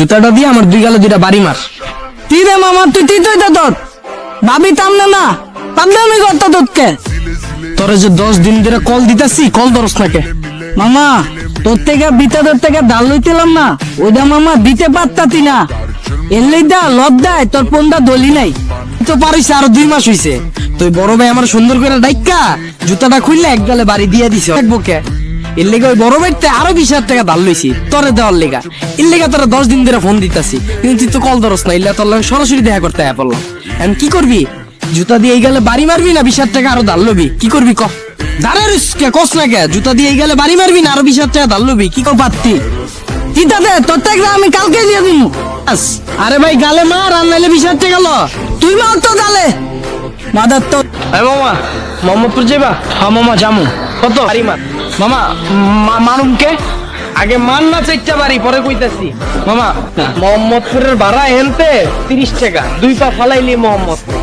জুতাটা দিয়ে আমার দুই গালে দুইটা বাড়ি মার। কি রে মামা তুই তুই তুই তোর? ভাবি তাম না না। পাগলামি করতো তোকে তোরে যে দশ দিন ধরে কল দিতেছি কল ধরস নাকে মামা তোর থেকে বিতাদের থেকে ডাল লইতেলাম না। ওইটা মামা দিতে পারতাতি না। এলেই দা লব দেয় তোর পন্দা দলি নাই। তো পারিস আরও দুই মাস হইছে। তুই বড় ভাই আমার সুন্দর করে ডাইকা জুতাটা খুললে এক গালে বাড়ি দিয়ে দিছে। এক বুকে এর লেগে ওই বড় ভাইতে আরও বিশ হাজার টাকা ধার লইছি তোরে দেওয়ার লেগা। এর লেগা তোরা দশ দিন ধরে ফোন দিতাছি কিন্তু তুই তো কল ধরস না ইল্লা তোর লগে সরাসরি দেখা করতে আয়া পড়লাম। এখন কি করবি? জুতা দিয়ে এই গেলে বাড়ি মারবি না বিশ হাজার টাকা আরও ধার লবি? কি করবি ক? দাঁড়ার কস না কে? জুতা দিয়ে এই গেলে বাড়ি মারবি না আরও বিশ হাজার টাকা ধার লবি? কি কর পাত্তি চিন্তা দে তোর থেকে আমি কালকে দিয়ে আস, আরে ভাই গালে মার আর নাইলে বিশ হাজার টাকা লো। তুই মার তো গালে। মাদার তো মামা মোহাম্মদপুর যাবা হ্যাঁ মামা জামু কত? বাড়ি মার। মামা মানুমকে আগে মান না চাইতে পারি, পরে কইতাছি। মামা, মোহাম্মদপুরের ভাড়া হেনতে তিরিশ টাকা, দুই পা ফালাইলি মোহাম্মদপুর।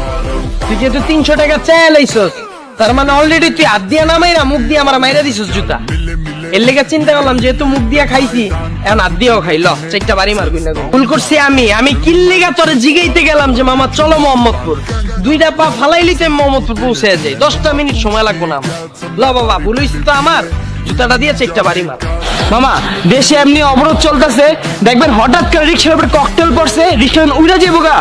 তুই যেহেতু তিনশো টাকা চাইলাইছস তার মানে অলরেডি তুই হাত দিয়া না মাইরা, মুখ দিয়ে আমার মাইরা দিছস জুতা। এর লেগে চিন্তা করলাম, যেহেতু মুখ দিয়া খাইছি এখন হাত দিয়েও খাই ল চারটা বাড়ি মারবি না ভুল করছি আমি আমি কিল্লিগা তোরে জিগাইতে গেলাম যে মামা চলো মোহাম্মদপুর। দুইটা পা ফালাইলিতে মোহাম্মদপুর পৌঁছে যায় দশটা মিনিট সময় লাগবো না আমার। ল বাবা ভুল হইছে তো আমার। জুতাটা দিয়ে চারটা বাড়ি মার। মামা দেশে এমনি অবরোধ চলতেছে। দেখবেন হঠাৎ করে রিক্সার উপরে ককটেল পড়ছে রিক্সা উড়া যাব গা।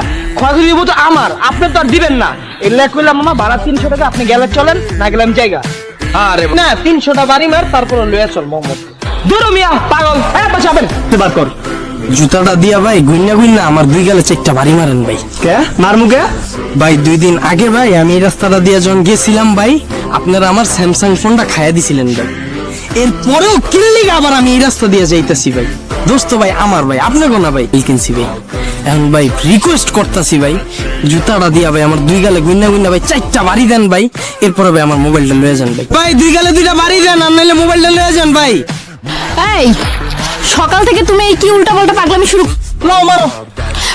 দিব তো আমার আপনি তো আর দিবেন না। এগুলা কইলাম মামা ভাড়া তিনশো টাকা আপনি গেলে চলেন না গেলাম জায়গা আরে না তিনশোটা বাড়ি মার তারপর লইয়া চল মোহাম্মদ দূর মিয়া পাগল। হ্যাঁ বাঁচাবেন বার কর। জুতাটা দিয়া ভাই গুইনা গুইনা আমার দুই গেলে চেকটা বাড়ি মারেন ভাই। কে? মার মুখে ভাই দুই দিন আগে ভাই আমি এই রাস্তাটা দিয়ে যখন গেছিলাম ভাই আপনারা আমার স্যামসাং ফোনটা খাইয়া দিছিলেন ভাই। এরপরেও কিনলিগ আবার আমি এই রাস্তা দিয়ে যাইতাছি ভাই। দোস্ত ভাই আমার ভাই আপনার কোনা ভাই কিনছি ভাই। এখন ভাই রিকোয়েস্ট করতাছি ভাই জুতাটা দিয়া ভাই আমার দুই গালে গুইনা গুইনা ভাই চারটা বাড়ি দেন ভাই। এরপরে ভাই আমার মোবাইলটা লয়ে যান ভাই। ভাই দুই গালে দুইটা বাড়ি দেন আর নাইলে মোবাইলটা লয়ে যান ভাই। এই সকাল থেকে তুমি এই কি উল্টা পাল্টা পাগলামি শুরু নাও মারো।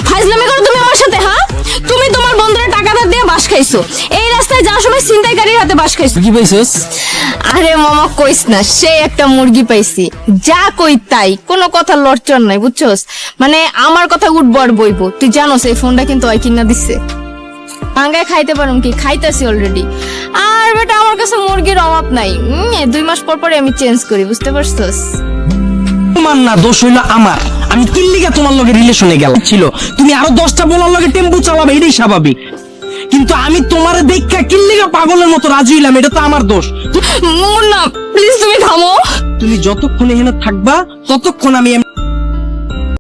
ফাজলামি করো তুমি আমার সাথে হ্যাঁ? তুমি তোমার বন্ধুরা টাকা ধার দিয়ে বাস খাইছো। এই রাস্তায় যাওয়ার সময় ছিনতাইকারীর হাতে বাস খাইছো। কি পাইছস? আরে মামা কইস না সেই একটা মুরগি পাইছি। যা কই তাই কোনো কথা লড়চড় নাই বুঝছস? মানে আমার কথা উঠবো আর বইবো। তুই জানোস এই ফোনটা কিন্তু ওই কিনা দিচ্ছে আঙ্গায় খাইতে পারুম কি? খাইতেছি অলরেডি আর বেটা আমার কাছে মুরগির নাই। দুই মাস পর পরে আমি চেঞ্জ করি বুঝতে পারছস? তোমার না দোষ হইল আমার। আমি কিল্লিগা তোমার লগে রিলেশনে গেল ছিল। তুমি আরও দশটা বলার লগে টেম্পু চালাবে এটাই স্বাভাবিক। কিন্তু আমি তোমার দেখা কিল্লিগা পাগলের মতো রাজি হইলাম এটা তো আমার দোষ। মুন্না প্লিজ তুমি থামো। তুমি যতক্ষণ এখানে থাকবা ততক্ষণ আমি